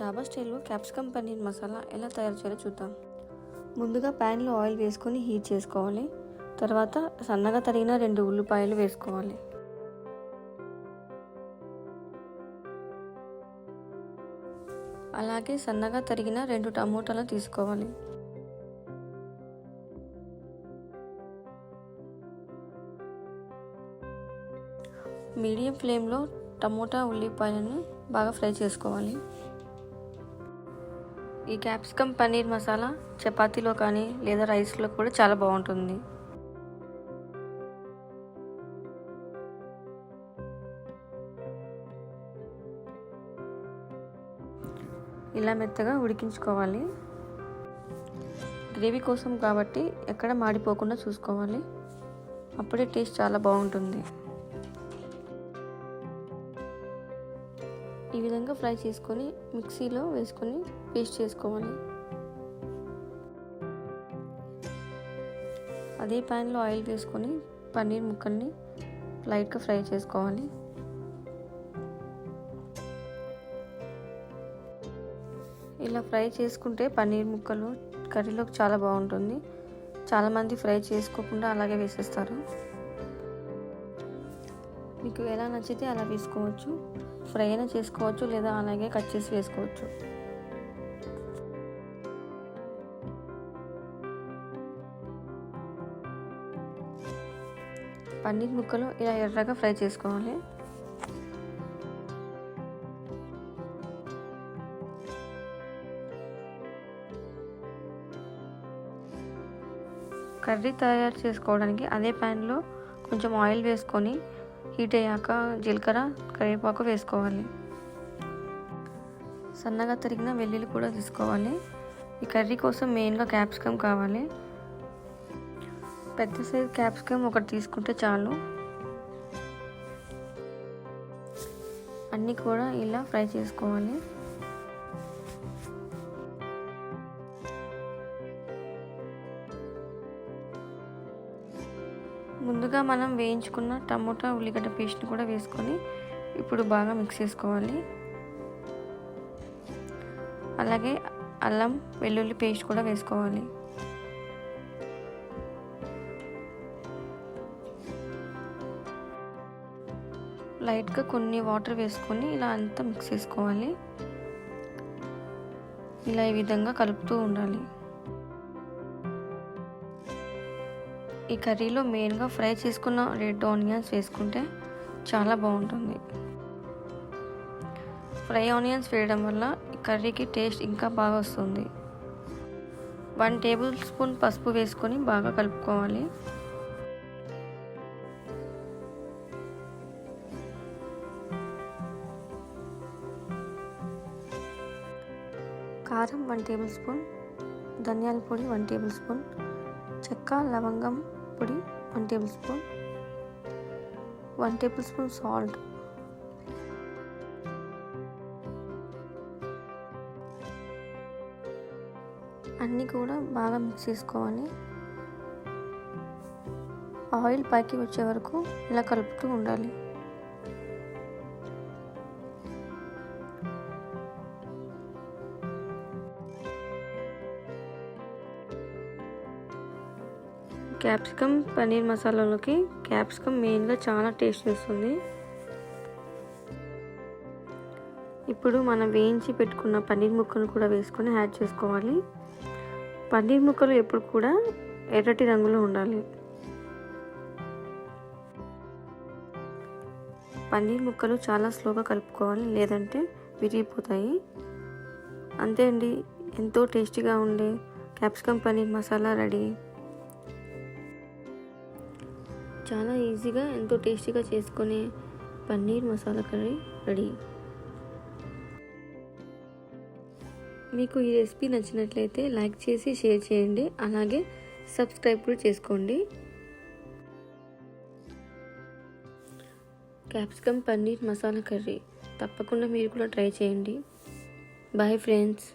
డాబా స్టైల్లో క్యాప్సికమ్ పన్నీర్ మసాలా ఎలా తయారు చేయాలో చూద్దాం. ముందుగా ప్యాన్లో ఆయిల్ వేసుకొని హీట్ చేసుకోవాలి. తర్వాత సన్నగా తరిగిన రెండు ఉల్లిపాయలు వేసుకోవాలి. అలాగే సన్నగా తరిగిన రెండు టమోటాలు తీసుకోవాలి. మీడియం ఫ్లేమ్లో టమోటా ఉల్లిపాయలను బాగా ఫ్రై చేసుకోవాలి. ఈ క్యాప్సికమ్ పన్నీర్ మసాలా చపాతీలో కానీ లేదా రైస్లో కూడా చాలా బాగుంటుంది. ఇలా మెత్తగా ఉడికించుకోవాలి. గ్రేవీ కోసం కాబట్టి ఎక్కడ మాడిపోకుండా చూసుకోవాలి. అప్పుడే టేస్ట్ చాలా బాగుంటుంది. ఈ విధంగా ఫ్రై చేసుకొని మిక్సీలో వేసుకొని పేస్ట్ చేసుకోవాలి. అదే ప్యాన్లో ఆయిల్ వేసుకొని పన్నీర్ ముక్కల్ని లైట్గా ఫ్రై చేసుకోవాలి. ఇలా ఫ్రై చేసుకుంటే పన్నీర్ ముక్కలు కర్రీలోకి చాలా బాగుంటుంది. చాలామంది ఫ్రై చేసుకోకుండా అలాగే వేసేస్తారు. మీకు ఎలా నచ్చితే అలా వేసుకోవచ్చు. ఫ్రై అయినా చేసుకోవచ్చు లేదా అలాగే కట్ చేసి వేసుకోవచ్చు. పన్నీర్ ముక్కలు ఇలా ఎర్రగా ఫ్రై చేసుకోవాలి. కర్రీ తయారు చేసుకోవడానికి అదే ప్యాన్లో కొంచెం ఆయిల్ వేసుకొని హీట్ అయ్యాక జీలకర్ర కరివేపాకు వేసుకోవాలి. సన్నగా తరిగిన వెల్లుల్లి కూడా తీసుకోవాలి. ఈ కర్రీ కోసం మెయిన్గా క్యాప్సికమ్ కావాలి. పెద్ద సైజు క్యాప్సికమ్ ఒకటి తీసుకుంటే చాలు. అన్నీ కూడా ఇలా ఫ్రై చేసుకోవాలి. ముందుగా మనం వేయించుకున్న టమోటా ఉల్లిగడ్డ పేస్ట్ని కూడా వేసుకొని ఇప్పుడు బాగా మిక్స్ చేసుకోవాలి. అలాగే అల్లం వెల్లుల్లి పేస్ట్ కూడా వేసుకోవాలి. లైట్గా కొన్ని వాటర్ వేసుకొని ఇలా అంతా మిక్స్ చేసుకోవాలి. ఇలా ఈ విధంగా కలుపుతూ ఉండాలి. ఈ కర్రీలో మెయిన్గా ఫ్రై చేసుకున్న రెడ్ ఆనియన్స్ వేసుకుంటే చాలా బాగుంటుంది. ఫ్రై ఆనియన్స్ వేయడం వల్ల ఈ కర్రీకి టేస్ట్ ఇంకా బాగా వస్తుంది. వన్ టేబుల్ స్పూన్ పసుపు వేసుకొని బాగా కలుపుకోవాలి. కారం వన్ టేబుల్ స్పూన్ ధనియాల పొడి వన్ టేబుల్ స్పూన్ చెక్క లవంగం పొడి one tablespoon. One tablespoon salt. అన్నీ కూడా బాగా మిక్స్ చేసుకోవాలి. ఆయిల్ పైకి వచ్చే వరకు ఇలా కలుపుతూ ఉండాలి. క్యాప్సికమ్ పన్నీర్ మసాలాలోకి క్యాప్సికమ్ మెయిన్గా చాలా టేస్ట్ వస్తుంది ఇప్పుడు మనం వేయించి పెట్టుకున్న పన్నీర్ ముక్కను కూడా వేసుకొని యాడ్ చేసుకోవాలి. పన్నీర్ ముక్కలు ఎప్పుడు కూడా ఎర్రటి రంగులో ఉండాలి. పన్నీర్ ముక్కలు చాలా స్లోగా కలుపుకోవాలి లేదంటే విరిగిపోతాయి. అంతే అండి. ఎంతో టేస్టీగా ఉండే క్యాప్సికమ్ పన్నీర్ మసాలా రెడీ. చాలా ఈజీగా ఎంతో టేస్టీగా చేసుకునే పన్నీర్ మసాలా కర్రీ రెడీ. మీకు ఈ రెసిపీ నచ్చినట్లయితే లైక్ చేసి షేర్ చేయండి. అలాగే సబ్స్క్రైబ్ కూడా చేసుకోండి. క్యాప్సికమ్ పన్నీర్ మసాలా కర్రీ తప్పకుండా మీరు కూడా ట్రై చేయండి. Bye friends.